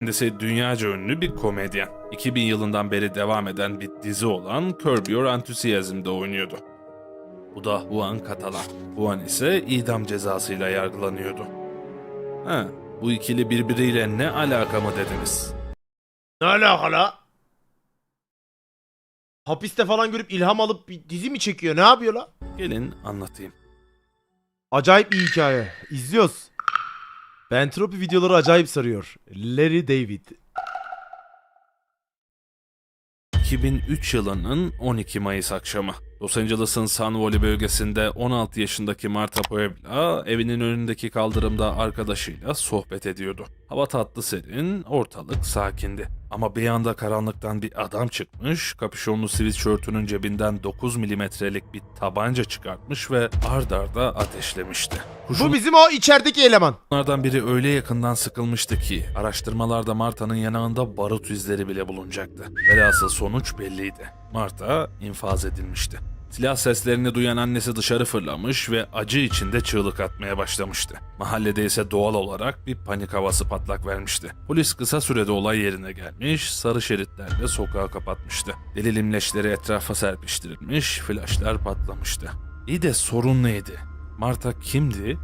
Kendisi dünyaca ünlü bir komedyen. 2000 yılından beri devam eden bir dizi olan Curb Your Enthusiasm'da oynuyordu. Bu da Juan Catalan. Juan ise idam cezasıyla yargılanıyordu. Ha, bu ikili birbiriyle ne alaka mı dediniz? Ne alaka la? Hapiste falan görüp ilham alıp bir dizi mi çekiyor? Ne yapıyor la? Gelin anlatayım. Acayip bir hikaye. İzliyoruz. Bentropi videoları acayip sarıyor. Larry David. 2003 yılının 12 Mayıs akşamı. Los Angeles'ın Sun Valley bölgesinde 16 yaşındaki Marta Puebla evinin önündeki kaldırımda arkadaşıyla sohbet ediyordu. Hava tatlı serin, ortalık sakindi. Ama bir anda karanlıktan bir adam çıkmış, kapüşonlu sweatshirtünün cebinden 9 milimetrelik bir tabanca çıkartmış ve ard arda ateşlemişti. Bu bizim o içerideki eleman. Bunlardan biri öyle yakından sıkılmıştı ki araştırmalarda Marta'nın yanağında barut izleri bile bulunacaktı. Velhasıl sonuç belliydi. Marta infaz edilmişti. Silah seslerini duyan annesi dışarı fırlamış ve acı içinde çığlık atmaya başlamıştı. Mahallede ise doğal olarak bir panik havası patlak vermişti. Polis kısa sürede olay yerine gelmiş, sarı şeritlerle sokağı kapatmıştı. Delil imleçleri etrafa serpiştirilmiş, flaşlar patlamıştı. İyi de sorun neydi? Marta kimdi?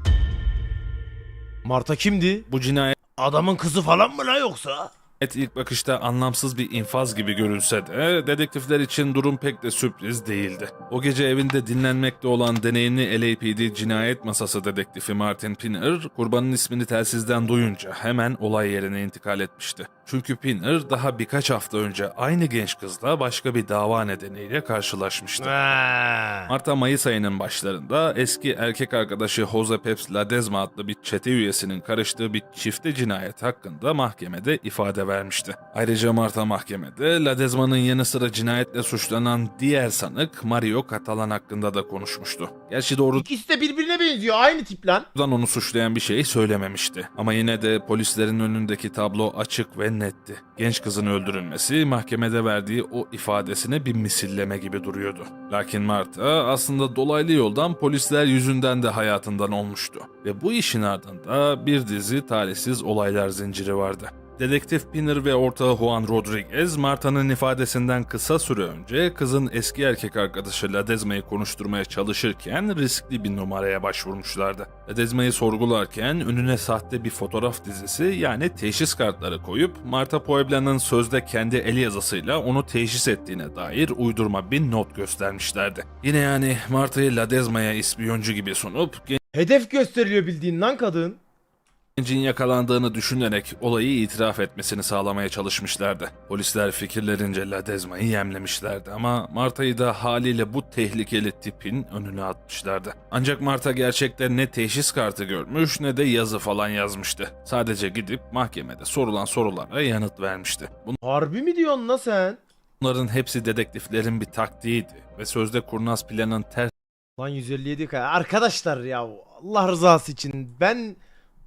Marta kimdi? Bu cinayet Adamın kızı falan mı la yoksa? Evet ilk bakışta anlamsız bir infaz gibi görünse de dedektifler için durum pek de sürpriz değildi. O gece evinde dinlenmekte olan deneyimli LAPD cinayet masası dedektifi Martin Pinner kurbanın ismini telsizden duyunca hemen olay yerine intikal etmişti. Çünkü Pinner daha birkaç hafta önce aynı genç kızla başka bir dava nedeniyle karşılaşmıştı. Ha. Marta Mayıs ayının başlarında eski erkek arkadaşı Jose Peps Ladezma adlı bir çete üyesinin karıştığı bir çifte cinayet hakkında mahkemede ifade vermişti. Ayrıca Marta mahkemede Ladezma'nın yanı sıra cinayetle suçlanan diğer sanık Mario Catalan hakkında da konuşmuştu. Gerçi doğrudan İkisi de birbirine benziyor. Aynı tip lan. onu suçlayan bir şey söylememişti. Ama yine de polislerin önündeki tablo açık ve netti. Genç kızın öldürülmesi mahkemede verdiği o ifadesine bir misilleme gibi duruyordu. Lakin Marta aslında dolaylı yoldan polisler yüzünden de hayatından olmuştu. Ve bu işin ardında bir dizi talihsiz olaylar zinciri vardı. Dedektif Pinner ve ortağı Juan Rodriguez, Marta'nın ifadesinden kısa süre önce kızın eski erkek arkadaşı Ladezma'yı konuşturmaya çalışırken riskli bir numaraya başvurmuşlardı. Ladezma'yı sorgularken önüne sahte bir fotoğraf dizisi yani teşhis kartları koyup Marta Puebla'nın sözde kendi el yazısıyla onu teşhis ettiğine dair uydurma bir not göstermişlerdi. Yine yani Marta'yı Ladezma'ya ispiyoncu gibi sunup Hedef gösteriliyor bildiğin lan kadın. Gencin yakalandığını düşünerek olayı itiraf etmesini sağlamaya çalışmışlardı. Polisler fikirlerince Ladezma'yı yemlemişlerdi ama Marta'yı da haliyle bu tehlikeli tipin önüne atmışlardı. Ancak Marta gerçekten ne teşhis kartı görmüş ne de yazı falan yazmıştı. Sadece gidip mahkemede sorulan sorulara yanıt vermişti. Harbi mi diyorsun la sen? Bunların hepsi dedektiflerin bir taktiğiydi ve sözde kurnaz planın ters Lan 157 kaya. Arkadaşlar ya Allah rızası için ben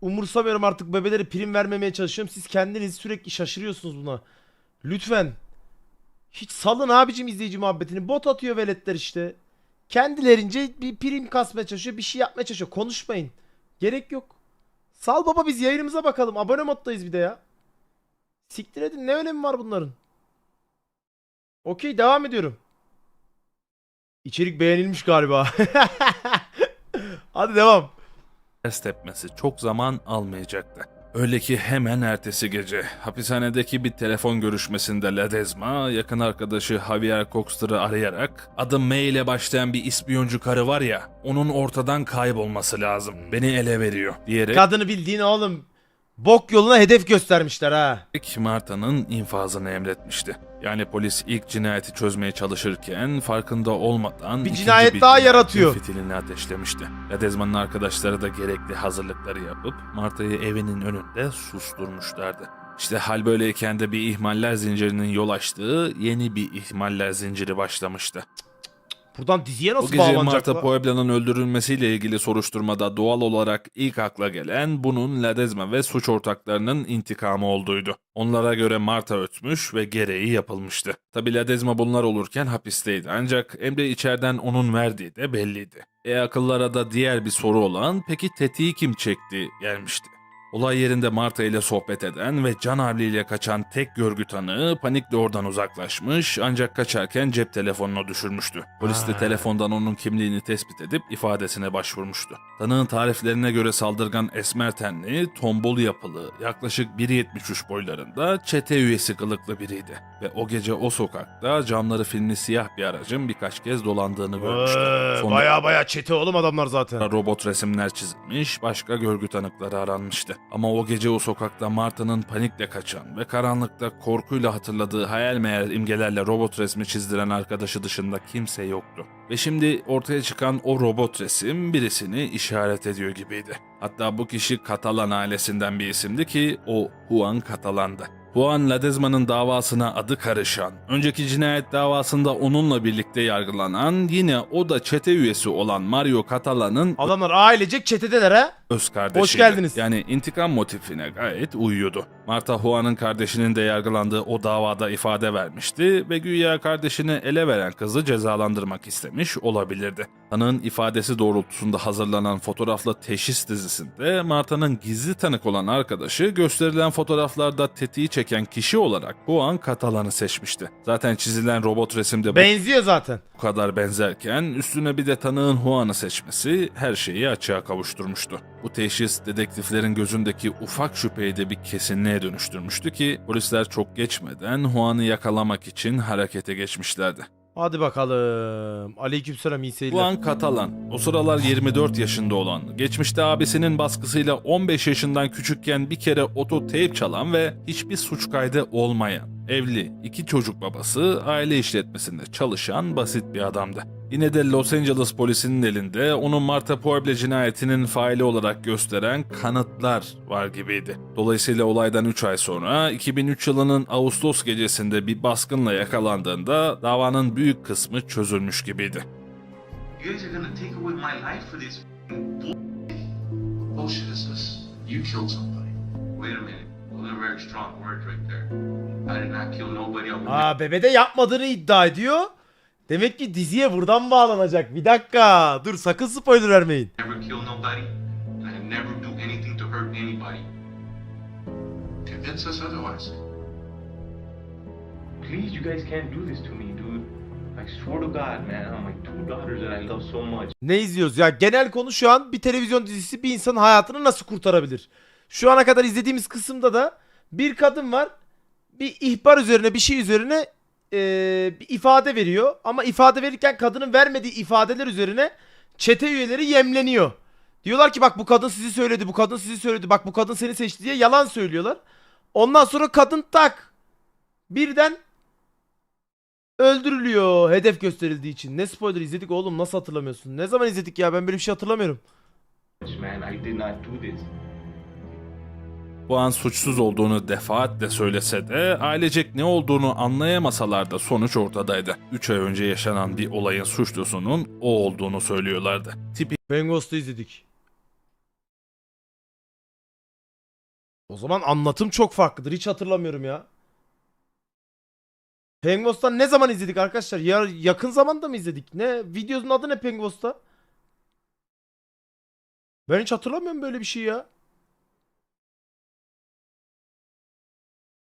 umursamıyorum artık bebelere prim vermemeye çalışıyorum. Siz kendiniz sürekli şaşırıyorsunuz buna. Lütfen. Hiç salın abicim izleyici muhabbetini. Bot atıyor veletler işte. Kendilerince bir prim kasmaya çalışıyor. Bir şey yapmaya çalışıyor. Konuşmayın. Gerek yok. Sal baba biz yayınımıza bakalım. Abone moddayız bir de ya. Siktir edin ne önemi var bunların. Okey devam ediyorum. İçerik beğenilmiş galiba. Hadi devam. Ters tepmesi çok zaman almayacaktı. Öyle ki hemen ertesi gece hapishanedeki bir telefon görüşmesinde Ledezma yakın arkadaşı Javier Coxter'ı arayarak adı M ile başlayan bir ispiyoncu karı var ya onun ortadan kaybolması lazım. Beni ele veriyor diyerek Kadını bildiğin oğlum bok yoluna hedef göstermişler ha. Marta'nın infazını emretmişti. Yani polis ilk cinayeti çözmeye çalışırken farkında olmadan Bir cinayet daha cinayetin yaratıyor. Fitilini ateşlemişti. Ledezma'nın arkadaşları da gerekli hazırlıkları yapıp Marta'yı evinin önünde susturmuşlardı. İşte hal böyleyken de bir ihmaller zincirinin yol açtığı yeni bir ihmaller zinciri başlamıştı. Buradan diziye nasıl gece bağlanacak? Marta la? Puebla'nın öldürülmesiyle ilgili soruşturmada doğal olarak ilk akla gelen bunun Ledezma ve suç ortaklarının intikamı olduğuydu. Onlara göre Marta ötmüş ve gereği yapılmıştı. Tabi Ledezma bunlar olurken hapisteydi ancak emri içeriden onun verdiği de belliydi. E akıllara da diğer bir soru olan peki tetiği kim çekti gelmişti. Olay yerinde Marta ile sohbet eden ve can havliyle kaçan tek görgü tanığı panikle oradan uzaklaşmış ancak kaçarken cep telefonunu düşürmüştü. Polis de telefondan onun kimliğini tespit edip ifadesine başvurmuştu. Tanığın tariflerine göre saldırgan esmer tenli, tombul yapılı, yaklaşık 1.73 boylarında çete üyesi kılıklı biriydi. Ve o gece o sokakta camları filmli siyah bir aracın birkaç kez dolandığını görmüştü. Ee, Sonra- Baya baya çete oğlum adamlar zaten. Robot resimler çizilmiş, başka görgü tanıkları aranmıştı. Ama o gece o sokakta Marta'nın panikle kaçan ve karanlıkta korkuyla hatırladığı hayal meyal imgelerle robot resmi çizdiren arkadaşı dışında kimse yoktu. Ve şimdi ortaya çıkan o robot resim birisini işaret ediyor gibiydi. Hatta bu kişi Katalan ailesinden bir isimdi ki o Juan Catalan'dı. Juan Ledesma'nın davasına adı karışan, önceki cinayet davasında onunla birlikte yargılanan, yine o da çete üyesi olan Mario Catalan'ın Adamlar ailecek çetedeler ha. Öz kardeşiydi. Hoş geldiniz. Yani intikam motifine gayet uyuyordu. Marta Juan'ın kardeşinin de yargılandığı o davada ifade vermişti ve güya kardeşini ele veren kızı cezalandırmak istemiş olabilirdi. Tanığın ifadesi doğrultusunda hazırlanan fotoğrafla teşhis dizisinde Marta'nın gizli tanık olan arkadaşı gösterilen fotoğraflarda tetiği çeken kişi olarak Juan Catalan'ı seçmişti. Zaten çizilen robot resimde Benziyor zaten. bu kadar benzerken üstüne bir de tanığın Juan'ı seçmesi her şeyi açığa kavuşturmuştu. Bu teşhis dedektiflerin gözündeki ufak şüpheyi de bir kesinliğe dönüştürmüştü ki polisler çok geçmeden Juan'ı yakalamak için harekete geçmişlerdi. Hadi bakalım. Aleykümselam iyi seyirler. Juan Catalan, o sıralar 24 yaşında olan, geçmişte abisinin baskısıyla 15 yaşından küçükken bir kere ototeyp çalan ve hiçbir suç kaydı olmayan, evli, iki çocuk babası, aile işletmesinde çalışan basit bir adamdı. Yine de Los Angeles polisinin elinde onu Marta Pueble cinayetinin faili olarak gösteren kanıtlar var gibiydi. Dolayısıyla olaydan 3 ay sonra 2003 yılının Ağustos gecesinde bir baskınla yakalandığında davanın büyük kısmı çözülmüş gibiydi. You killed somebody. Wait a minute. Aa bebede yapmadığını iddia ediyor. Demek ki diziye buradan bağlanacak. Bir dakika. Dur sakın spoiler vermeyin. Please, you guys can't do this to me, dude. I swear to God, man, on my two daughters that I love so much. Ne izliyoruz? Ya genel konu şu an bir televizyon dizisi bir insanın hayatını nasıl kurtarabilir? Şu ana kadar izlediğimiz kısımda da bir kadın var. Bir ihbar üzerine bir şey üzerine eee, bir ifade veriyor. Ama ifade verirken kadının vermediği ifadeler üzerine çete üyeleri yemleniyor. Diyorlar ki bak bu kadın sizi söyledi, bu kadın sizi söyledi, bak bu kadın seni seçti diye yalan söylüyorlar. Ondan sonra kadın tak birden öldürülüyor hedef gösterildiği için. Ne spoiler izledik oğlum nasıl hatırlamıyorsun? Ne zaman izledik ya ben böyle bir şey hatırlamıyorum. Man, I did not do this. Bu an suçsuz olduğunu defaatle söylese de ailecek ne olduğunu anlayamasalar da sonuç ortadaydı. 3 ay önce yaşanan bir olayın suçlusunun o olduğunu söylüyorlardı. Tipi Ben Ghost'u izledik. O zaman anlatım çok farklıdır. Hiç hatırlamıyorum ya. Pengos'tan ne zaman izledik arkadaşlar? Ya yakın zamanda mı izledik? Ne? Videonun adı ne Pengos'ta? Ben hiç hatırlamıyorum böyle bir şey ya.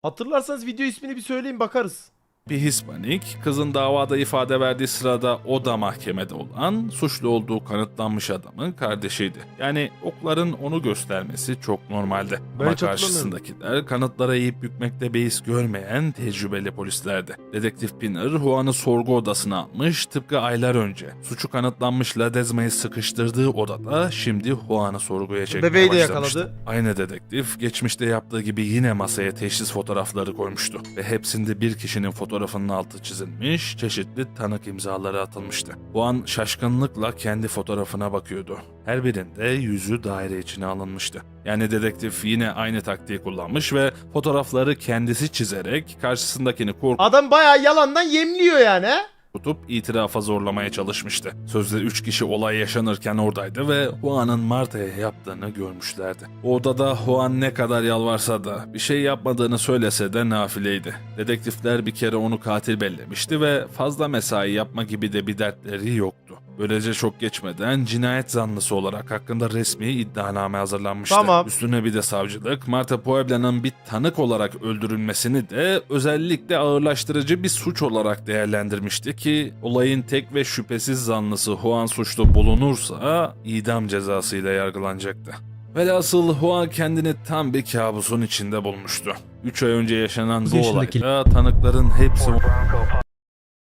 Hatırlarsanız video ismini bir söyleyin bakarız. Bir Hispanik, kızın davada ifade verdiği sırada o da mahkemede olan, suçlu olduğu kanıtlanmış adamın kardeşiydi. Yani okların onu göstermesi çok normaldi. Ben Ama karşısındakiler kanıtlara eğip bükmekte beis görmeyen tecrübeli polislerdi. Dedektif Pinner, Juan'ı sorgu odasına almış, tıpkı aylar önce. Suçu kanıtlanmış Ledesma'yı sıkıştırdığı odada şimdi Juan'ı sorguya çekmeye Bebeği de başlamıştı. yakaladı. Aynı dedektif geçmişte yaptığı gibi yine masaya teşhis fotoğrafları koymuştu ve hepsinde bir kişinin fotoğrafının altı çizilmiş, çeşitli tanık imzaları atılmıştı. Bu an şaşkınlıkla kendi fotoğrafına bakıyordu. Her birinde yüzü daire içine alınmıştı. Yani dedektif yine aynı taktiği kullanmış ve fotoğrafları kendisi çizerek karşısındakini Adam bayağı yalandan yemliyor yani he? Tutup itirafa zorlamaya çalışmıştı. Sözde 3 kişi olay yaşanırken oradaydı ve Juan'ın Marta'ya yaptığını görmüşlerdi. O odada Juan ne kadar yalvarsa da bir şey yapmadığını söylese de nafileydi. Dedektifler bir kere onu katil bellemişti ve fazla mesai yapma gibi de bir dertleri yoktu. Böylece çok geçmeden cinayet zanlısı olarak hakkında resmi iddianame hazırlanmıştı. Tamam. Üstüne bir de savcılık Marta Puebla'nın bir tanık olarak öldürülmesini de özellikle ağırlaştırıcı bir suç olarak değerlendirmişti ki olayın tek ve şüphesiz zanlısı Juan suçlu bulunursa idam cezasıyla yargılanacaktı. Velhasıl Juan kendini tam bir kabusun içinde bulmuştu. 3 ay önce yaşanan bu olayda tanıkların hepsi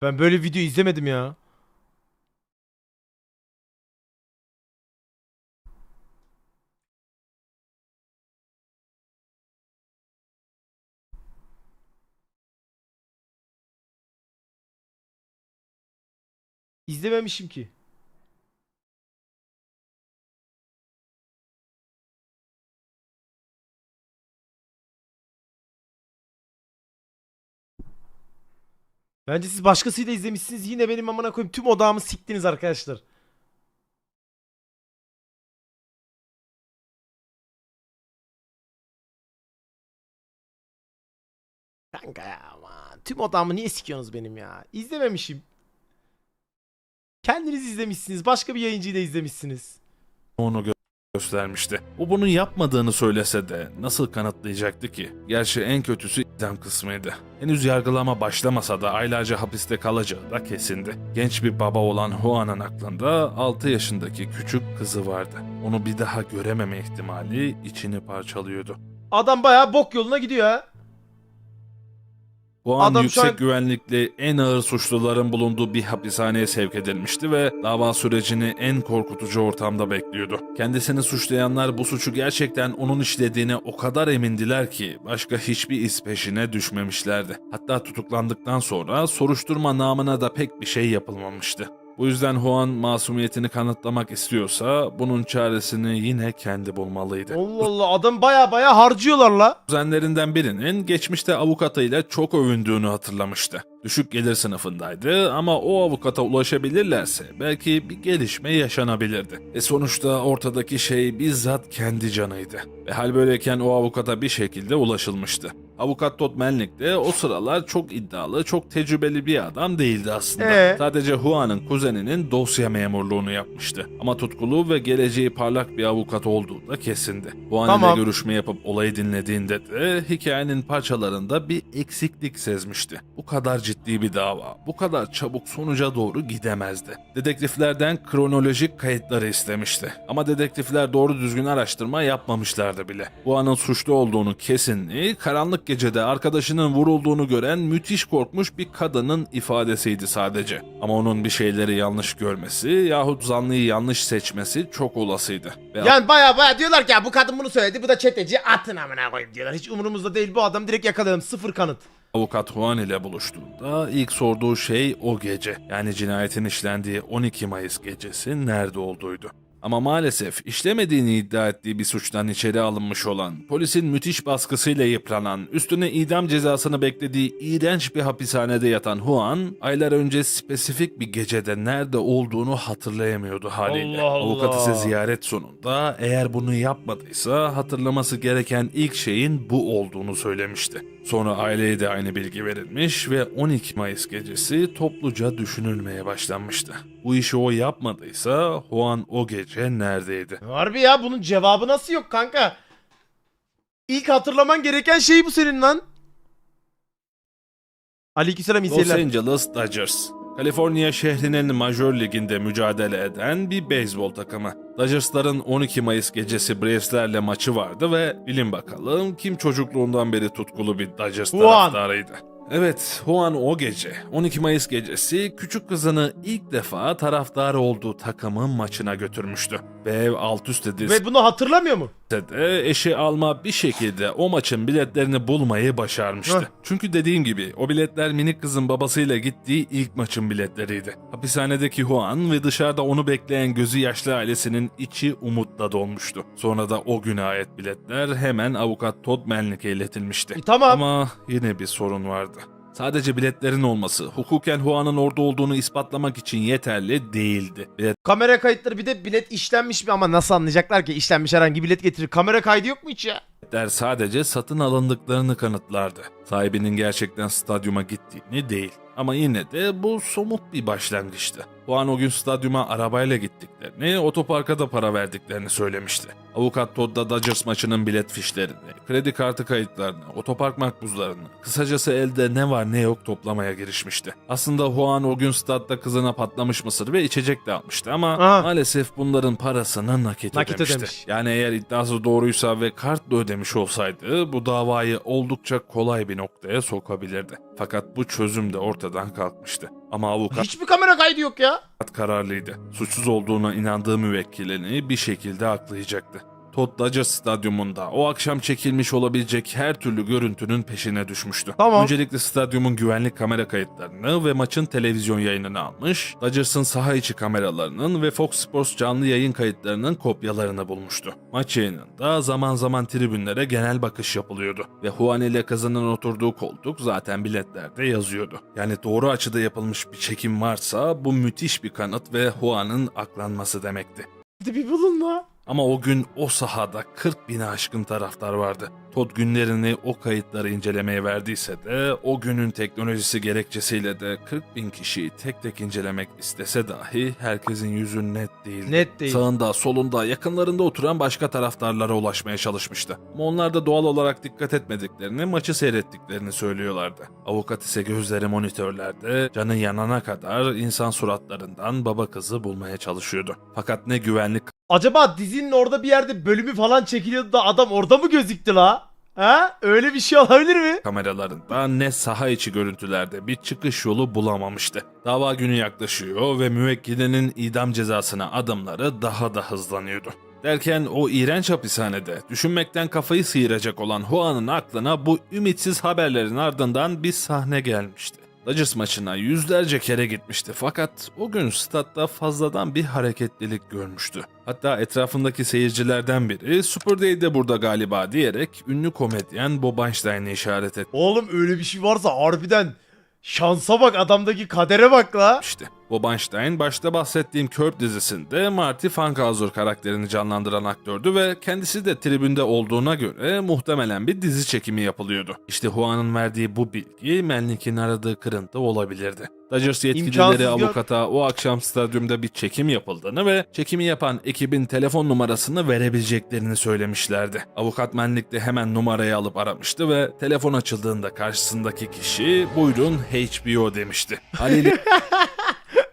Ben böyle video izlemedim ya. İzlememişim ki. Bence siz başkasıyla izlemişsiniz. Yine benim amına koyayım tüm odağımı siktiniz arkadaşlar. Kanka ya aman. Tüm odağımı niye sikiyorsunuz benim ya? İzlememişim. Kendiniz izlemişsiniz. Başka bir yayıncıyı da izlemişsiniz. onu gö- göstermişti. O bunu yapmadığını söylese de nasıl kanıtlayacaktı ki? Gerçi en kötüsü idam kısmıydı. Henüz yargılama başlamasa da aylarca hapiste kalacağı da kesindi. Genç bir baba olan Juan'ın aklında 6 yaşındaki küçük kızı vardı. Onu bir daha görememe ihtimali içini parçalıyordu. Adam bayağı bok yoluna gidiyor ha. Juan Adam şu yüksek an- güvenlikli en ağır suçluların bulunduğu bir hapishaneye sevk edilmişti ve dava sürecini en korkutucu ortamda bekliyordu. Kendisini suçlayanlar bu suçu gerçekten onun işlediğine o kadar emindiler ki başka hiçbir iz peşine düşmemişlerdi. Hatta tutuklandıktan sonra soruşturma namına da pek bir şey yapılmamıştı. Bu yüzden Juan masumiyetini kanıtlamak istiyorsa bunun çaresini yine kendi bulmalıydı. Allah Allah adam bayağı bayağı harcıyorlar la. Kuzenlerinden birinin geçmişte avukatıyla çok övündüğünü hatırlamıştı. Düşük gelir sınıfındaydı ama o avukata ulaşabilirlerse belki bir gelişme yaşanabilirdi. E sonuçta ortadaki şey bizzat kendi canıydı. Ve hal böyleyken o avukata bir şekilde ulaşılmıştı. Avukat Todd Melnick de o sıralar çok iddialı, çok tecrübeli bir adam değildi aslında. Ee? Sadece Juan'ın kuzeninin dosya memurluğunu yapmıştı. Ama tutkulu ve geleceği parlak bir avukat olduğu da kesindi. Juan Tamam. ile görüşme yapıp olayı dinlediğinde de hikayenin parçalarında bir eksiklik sezmişti. Bu kadar ciddi bir dava, bu kadar çabuk sonuca doğru gidemezdi. Dedektiflerden kronolojik kayıtları istemişti. Ama dedektifler doğru düzgün araştırma yapmamışlardı bile. Juan'ın suçlu olduğunu kesinliği karanlık gecede arkadaşının vurulduğunu gören müthiş korkmuş bir kadının ifadesiydi sadece. Ama onun bir şeyleri yanlış görmesi yahut zanlıyı yanlış seçmesi çok olasıydı. Ve Yani bayağı bayağı diyorlar ki ya bu kadın bunu söyledi bu da çeteci atın amına koyayım diyorlar. Hiç umurumuzda değil bu adam direkt yakalayalım sıfır kanıt. Avukat Juan ile buluştuğunda ilk sorduğu şey o gece. Yani cinayetin işlendiği 12 Mayıs gecesi nerede olduğuydu. Ama maalesef işlemediğini iddia ettiği bir suçtan içeri alınmış olan, polisin müthiş baskısıyla yıpranan, üstüne idam cezasını beklediği iğrenç bir hapishanede yatan Juan, aylar önce spesifik bir gecede nerede olduğunu hatırlayamıyordu haliyle. Allah Allah. Avukat ise ziyaret sonunda eğer bunu yapmadıysa hatırlaması gereken ilk şeyin bu olduğunu söylemişti. Sonra aileye de aynı bilgi verilmiş ve 12 Mayıs gecesi topluca düşünülmeye başlanmıştı. Bu işi o yapmadıysa Juan o gece neredeydi? Harbi ya bunun cevabı nasıl yok kanka? İlk hatırlaman gereken şey bu senin lan. Aleykümselam iyi Los seyirler. Angeles Dodgers. Kaliforniya şehrinin Majör Ligi'nde mücadele eden bir beyzbol takımı. Dodgers'ların 12 Mayıs gecesi Braves'lerle maçı vardı ve bilin bakalım kim çocukluğundan beri tutkulu bir Dodgers Juan. taraftarıydı. Evet, Juan o gece, 12 Mayıs gecesi küçük kızını ilk defa taraftar olduğu takımın maçına götürmüştü. Ve ev alt üst edilse Ve bunu hatırlamıyor mu? de eşi Alma bir şekilde o maçın biletlerini bulmayı başarmıştı. Heh. Çünkü dediğim gibi o biletler minik kızın babasıyla gittiği ilk maçın biletleriydi. Hapishanedeki Juan ve dışarıda onu bekleyen gözü yaşlı ailesinin içi umutla dolmuştu. Sonra da o güne ait biletler hemen avukat Todd Melnick'e iletilmişti. E, tamam. Ama yine bir sorun vardı. Sadece biletlerin olması, hukuken Juan'ın orada olduğunu ispatlamak için yeterli değildi. Kamera kayıtları bir de bilet işlenmiş mi ama nasıl anlayacaklar ki işlenmiş herhangi bilet getirir. Kamera kaydı yok mu hiç ya? Der sadece satın alındıklarını kanıtlardı. Sahibinin gerçekten stadyuma gittiğini değil. Ama yine de bu somut bir başlangıçtı. Bu an o gün stadyuma arabayla gittiklerini, otoparka da para verdiklerini söylemişti. Avukat Todd da Dodgers maçının bilet fişlerini, kredi kartı kayıtlarını, otopark makbuzlarını, kısacası elde ne var ne yok toplamaya girişmişti. Aslında Juan o gün stadda kızına patlamış mısır ve içecek de almıştı ama Aha. maalesef bunların parasını nakit, Nakit ödemişti. ödemiş. Yani eğer iddiası doğruysa ve kartla ödemiş olsaydı bu davayı oldukça kolay bir noktaya sokabilirdi. Fakat bu çözüm de ortadan kalkmıştı. Ama avukat Hiçbir kamera kaydı yok ya. kararlıydı. Suçsuz olduğuna inandığı müvekkilini bir şekilde aklayacaktı. Todd stadyumunda o akşam çekilmiş olabilecek her türlü görüntünün peşine düşmüştü. Tamam. Öncelikle stadyumun güvenlik kamera kayıtlarını ve maçın televizyon yayınını almış, Dodgers'ın saha içi kameralarının ve Fox Sports canlı yayın kayıtlarının kopyalarını bulmuştu. Maç yayınında zaman zaman tribünlere genel bakış yapılıyordu ve Juan ile kızının oturduğu koltuk zaten biletlerde yazıyordu. Yani doğru açıda yapılmış bir çekim varsa bu müthiş bir kanıt ve Juan'ın aklanması demekti. Hadi bir bulun la. Ama o gün o sahada 40 bine aşkın taraftar vardı. Todd günlerini o kayıtları incelemeye verdiyse de o günün teknolojisi gerekçesiyle de 40 bin kişiyi tek tek incelemek istese dahi herkesin yüzü net değildi. Net değil. Sağında, solunda, yakınlarında oturan başka taraftarlara ulaşmaya çalışmıştı. Ama onlar da doğal olarak dikkat etmediklerini, maçı seyrettiklerini söylüyorlardı. Avukat ise gözleri monitörlerde, canı yanana kadar insan suratlarından baba kızı bulmaya çalışıyordu. Fakat ne güvenlik Acaba dizinin orada bir yerde bölümü falan çekiliyordu da adam orada mı gözüktü la? Ha? Öyle bir şey olabilir mi? kameralarında ne saha içi görüntülerde bir çıkış yolu bulamamıştı. Dava günü yaklaşıyor ve müvekkilinin idam cezasına adımları daha da hızlanıyordu. Derken o iğrenç hapishanede düşünmekten kafayı sıyıracak olan Juan'ın aklına bu ümitsiz haberlerin ardından bir sahne gelmişti. Dodgers maçına yüzlerce kere gitmişti fakat o gün statta fazladan bir hareketlilik görmüştü. Hatta etrafındaki seyircilerden biri Super Day de burada galiba diyerek ünlü komedyen Bob Einstein'ı işaret etti. Oğlum öyle bir şey varsa harbiden şansa bak adamdaki kadere bak la. etmişti. Bob Einstein başta bahsettiğim Curb dizisinde Marty Fankhauser karakterini canlandıran aktördü ve kendisi de tribünde olduğuna göre muhtemelen bir dizi çekimi yapılıyordu. İşte Juan'ın verdiği bu bilgi Melnick'in aradığı kırıntı olabilirdi. Dodgers yetkilileri İmkansız avukata o akşam stadyumda bir çekim yapıldığını ve çekimi yapan ekibin telefon numarasını verebileceklerini söylemişlerdi. Avukat Melnick de hemen numarayı alıp aramıştı ve telefon açıldığında karşısındaki kişi buyurun HBO demişti. Haliyle e,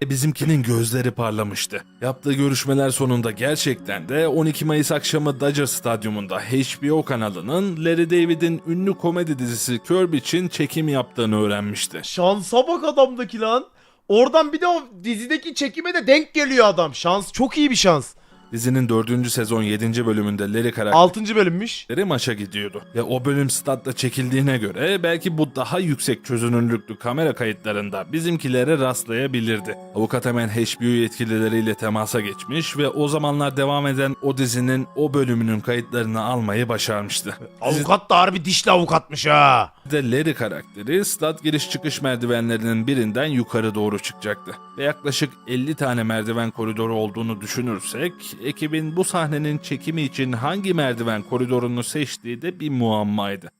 Bizimkinin gözleri parlamıştı. Yaptığı görüşmeler sonunda gerçekten de 12 Mayıs akşamı Dodger Stadyumunda HBO kanalının Larry David'in ünlü komedi dizisi Curb için çekim yaptığını öğrenmişti. Şansa bak adamdaki lan. Oradan bir de o dizideki çekime de denk geliyor adam. Şans çok iyi bir şans. Dizinin 4. sezon 7. bölümünde Larry karakteri 6. bölümmüş. maça gidiyordu. Ve o bölüm statta çekildiğine göre belki bu daha yüksek çözünürlüklü kamera kayıtlarında bizimkilere rastlayabilirdi. Avukat hemen HBO yetkilileriyle temasa geçmiş ve o zamanlar devam eden o dizinin o bölümünün kayıtlarını almayı başarmıştı. Avukat da harbi dişli avukatmış ha. Dizide Larry karakteri stat giriş çıkış merdivenlerinin birinden yukarı doğru çıkacaktı. Ve yaklaşık 50 tane merdiven koridoru olduğunu düşünürsek ekibin bu sahnenin çekimi için hangi merdiven koridorunu seçtiği de bir muammaydı.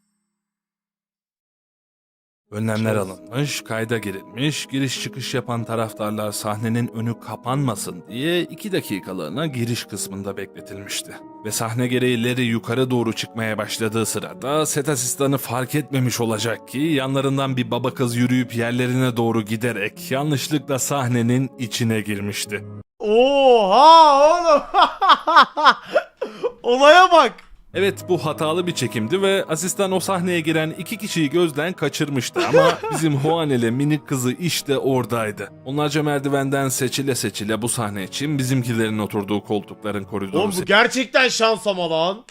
Önlemler alınmış, kayda girilmiş, giriş çıkış yapan taraftarlar sahnenin önü kapanmasın diye 2 dakikalığına giriş kısmında bekletilmişti. Ve sahne gereği Larry yukarı doğru çıkmaya başladığı sırada set asistanı fark etmemiş olacak ki yanlarından bir baba kız yürüyüp yerlerine doğru giderek yanlışlıkla sahnenin içine girmişti. Oha oğlum. Olaya bak. Evet bu hatalı bir çekimdi ve asistan o sahneye giren iki kişiyi gözden kaçırmıştı ama bizim Juan ile minik kızı işte oradaydı. Onlarca merdivenden seçile seçile bu sahne için bizimkilerin oturduğu koltukların koridoru Oğlum bu gerçekten şans ama lan.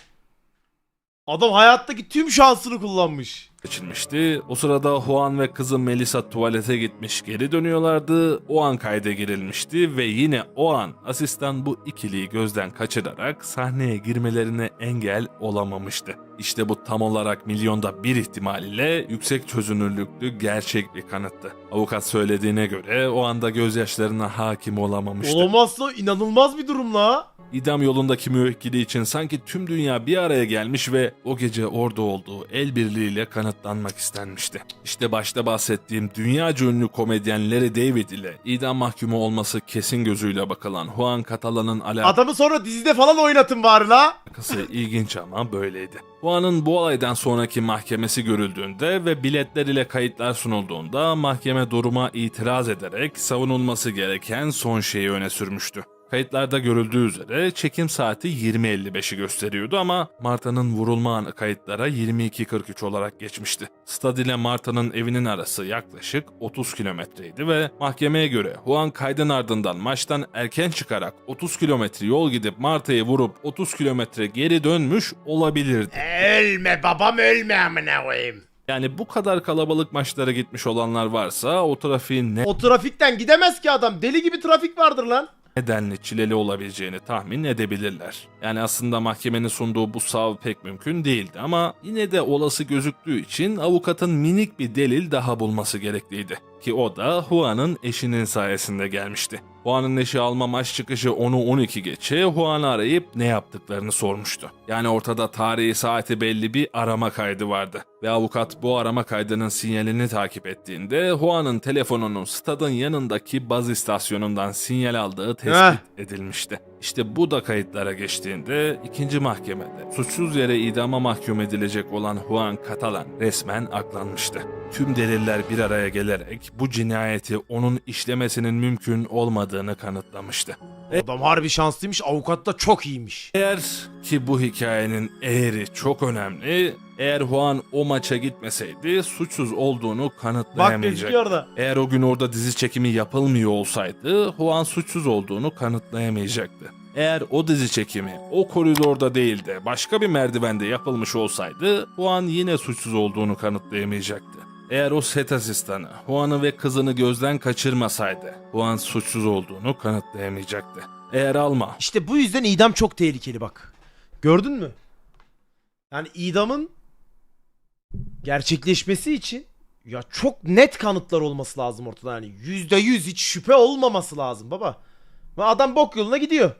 Adam hayattaki tüm şansını kullanmış. Seçilmişti. O sırada Juan ve kızı Melissa tuvalete gitmiş geri dönüyorlardı. O an kayda girilmişti ve yine o an asistan bu ikiliyi gözden kaçırarak sahneye girmelerine engel olamamıştı. İşte bu tam olarak milyonda bir ihtimal ile yüksek çözünürlüklü gerçek bir kanıttı. Avukat söylediğine göre o anda gözyaşlarına hakim olamamıştı. Olamazsa inanılmaz bir durum la. İdam yolundaki müvekkili için sanki tüm dünya bir araya gelmiş ve o gece orada olduğu el birliğiyle kanıtlanmak istenmişti. İşte başta bahsettiğim dünyaca ünlü komedyen Larry David ile idam mahkumu olması kesin gözüyle bakılan Juan Catalan'ın Adamı sonra dizide falan oynatın bari la. alakası ilginç ama böyleydi. Juan'ın bu olaydan sonraki mahkemesi görüldüğünde ve biletler ile kayıtlar sunulduğunda mahkeme duruma itiraz ederek savunulması gereken son şeyi öne sürmüştü. Kayıtlarda görüldüğü üzere çekim saati 20.55'i gösteriyordu ama Marta'nın vurulma anı kayıtlara 22.43 olarak geçmişti. Stad ile Marta'nın evinin arası yaklaşık 30 kilometreydi ve mahkemeye göre Juan kaydın ardından maçtan erken çıkarak 30 kilometre yol gidip Marta'yı vurup 30 kilometre geri dönmüş olabilirdi. Ölme babam ölme amına koyayım. Yani bu kadar kalabalık maçlara gitmiş olanlar varsa o trafiğin ne O trafikten gidemez ki adam. Deli gibi trafik vardır lan. Nedenli çileli olabileceğini tahmin edebilirler. Yani aslında mahkemenin sunduğu bu sav pek mümkün değildi ama yine de olası gözüktüğü için avukatın minik bir delil daha bulması gerekliydi. Ki o da Juan'ın eşinin sayesinde gelmişti. Juan'ın eşi alma maç çıkışı 10'u 12 geçe Juan'ı arayıp ne yaptıklarını sormuştu. Yani ortada tarihi saati belli bir arama kaydı vardı. Ve avukat bu arama kaydının sinyalini takip ettiğinde Juan'ın telefonunun stadın yanındaki baz istasyonundan sinyal aldığı tespit edilmişti. İşte bu da kayıtlara geçtiğinde ikinci mahkemede suçsuz yere idama mahkum edilecek olan Juan Catalan resmen aklanmıştı. Tüm deliller bir araya gelerek bu cinayeti onun işlemesinin mümkün olmadığını kanıtlamıştı. Adam harbi şanslıymış. Avukat da çok iyiymiş. Eğer ki bu hikayenin eğri çok önemli, eğer Juan o maça gitmeseydi suçsuz olduğunu Bak kanıtlayamayacak. gözüküyor da. Eğer o gün orada dizi çekimi yapılmıyor olsaydı Juan suçsuz olduğunu kanıtlayamayacaktı. Eğer o dizi çekimi o koridorda değil de başka bir merdivende yapılmış olsaydı Juan yine suçsuz olduğunu kanıtlayamayacaktı. Eğer o set asistanı Juan'ı ve kızını gözden kaçırmasaydı Juan suçsuz olduğunu kanıtlayamayacaktı. Eğer Alma İşte bu yüzden idam çok tehlikeli bak. Gördün mü? Yani idamın gerçekleşmesi için ya çok net kanıtlar olması lazım ortada yani. Yüzde yüz hiç şüphe olmaması lazım baba. Ve adam bok yoluna gidiyor.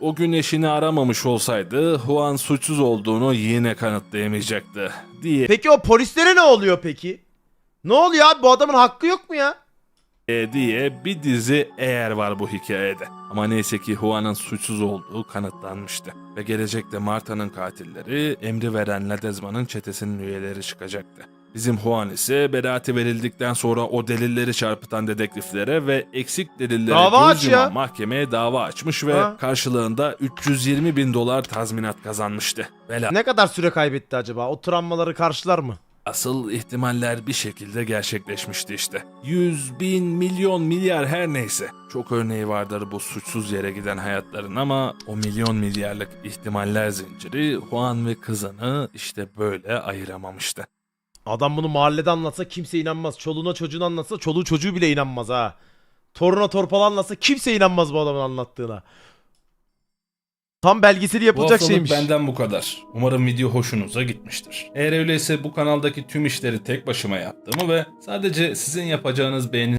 o gün eşini aramamış olsaydı Juan suçsuz olduğunu yine kanıtlayamayacaktı diye Peki o polislere ne oluyor peki? Ne oluyor abi bu adamın hakkı yok mu ya? E diye bir dizi eğer var bu hikayede. Ama neyse ki Juan'ın suçsuz olduğu kanıtlanmıştı. Ve gelecekte Marta'nın katilleri emri veren Ledesma'nın çetesinin üyeleri çıkacaktı. Bizim Juan ise beraati verildikten sonra o delilleri çarpıtan dedektiflere ve eksik delillere Dava aç ya. mahkemeye dava açmış ve Ha. karşılığında 320 bin dolar tazminat kazanmıştı. Velhasıl Ne kadar süre kaybetti acaba? O travmaları karşılar mı? Asıl ihtimaller bir şekilde gerçekleşmişti işte. Yüz, bin, milyon, milyar her neyse. Çok örneği vardır bu suçsuz yere giden hayatların ama o milyon milyarlık ihtimaller zinciri Juan ve kızını işte böyle ayıramamıştı. Adam bunu mahallede anlatsa kimse inanmaz. Çoluğuna çocuğuna anlatsa çoluğu çocuğu bile inanmaz ha. Toruna torpala anlatsa kimse inanmaz bu adamın anlattığına. Tam belgeseli Bu yapılacak haftalık şeymiş. benden bu kadar. Umarım video hoşunuza gitmiştir. Eğer öyleyse bu kanaldaki tüm işleri tek başıma yaptığımı ve sadece sizin yapacağınız beğeni